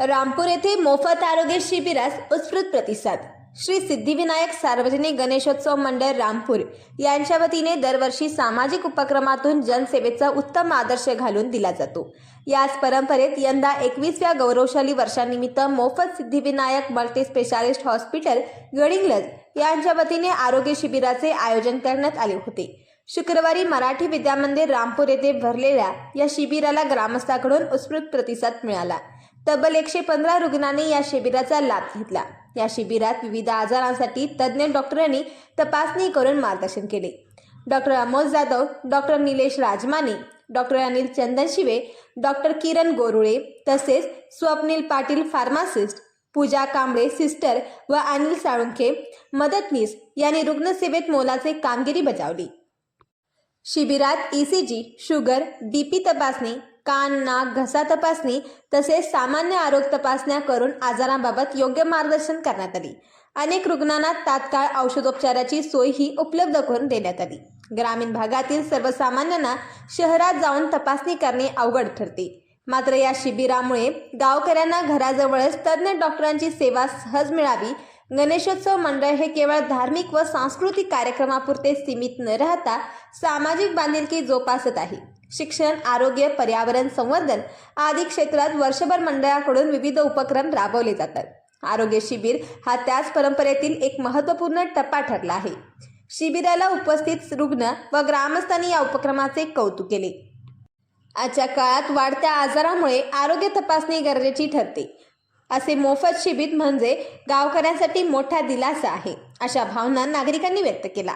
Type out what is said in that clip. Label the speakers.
Speaker 1: रामपूर येथे मोफत आरोग्य शिबिरास उत्स्फूर्त प्रतिसाद. श्री सिद्धिविनायक सार्वजनिक गणेशोत्सव मंडळ रामपूर यांच्या वतीने दरवर्षी सामाजिक उपक्रमातून जनसेवेचा उत्तम आदर्श घालून दिला जातो. याच परंपरेत यंदा एकवीसव्या गौरवशाली वर्षानिमित्त मोफत Siddhivinayak multi specialist hospital Gadhinglaj यांच्या वतीने आरोग्य शिबिराचे आयोजन करण्यात आले होते. शुक्रवारी मराठी विद्यामंदिर रामपूर येथे भरलेल्या या शिबिराला ग्रामस्थाकडून उत्स्फूर्त प्रतिसाद मिळाला. तब्बल एकशे पंधरा रुग्णांनी या शिबिराचा लाभ घेतला. या शिबिरात विविध आजारांसाठी तज्ज्ञ डॉक्टरांनी तपासणी करून मार्गदर्शन केले. Doctor Amol Jadhav doctor Nilesh Rajmane doctor Anil Chandan Shive doctor Kiran Gorule तसेच स्वप्नील पाटील फार्मासिस्ट पूजा कांबळे सिस्टर व अनिल साळुंखे मदतनीस यांनी रुग्णसेवेत मोलाचे कामगिरी बजावली. शिबिरात ईसीजी शुगर बीपी तपासणी कान नाक घसा तपासणी तसेच सामान्य आरोग्य तपासण्या करून आजारांबाबत योग्य मार्गदर्शन करण्यात आली. अनेक रुग्णांना तात्काळ औषधोपचाराची सोयही उपलब्ध करून देण्यात आली. ग्रामीण भागातील सर्वसामान्यांना शहरात जाऊन तपासणी करणे अवघड ठरते. मात्र या शिबिरामुळे गावकऱ्यांना घराजवळच तज्ज्ञ डॉक्टरांची सेवा सहज मिळावी गणेशोत्सव मंडळ हे केवळ धार्मिक व सांस्कृतिक कार्यक्रमापुरते सीमित न राहता सामाजिक बांधिलकी जोपासत आहे. शिक्षण आरोग्य पर्यावरण संवर्धन आदी क्षेत्रात वर्षभर मंडळाकडून विविध उपक्रम राबवले जातात. आरोग्य शिबिर हा त्याच परंपरेतील एक महत्त्वपूर्ण टप्पा ठरला आहे. शिबिराला उपस्थित रुग्ण व ग्रामस्थांनी या उपक्रमाचे कौतुक केले. आजच्या काळात वाढत्या आजारामुळे आरोग्य तपासणी गरजेची ठरते. असे मोफत शिबिर म्हणजे गावकऱ्यांसाठी मोठा दिलासा आहे अशा भावना नागरिकांनी व्यक्त केला.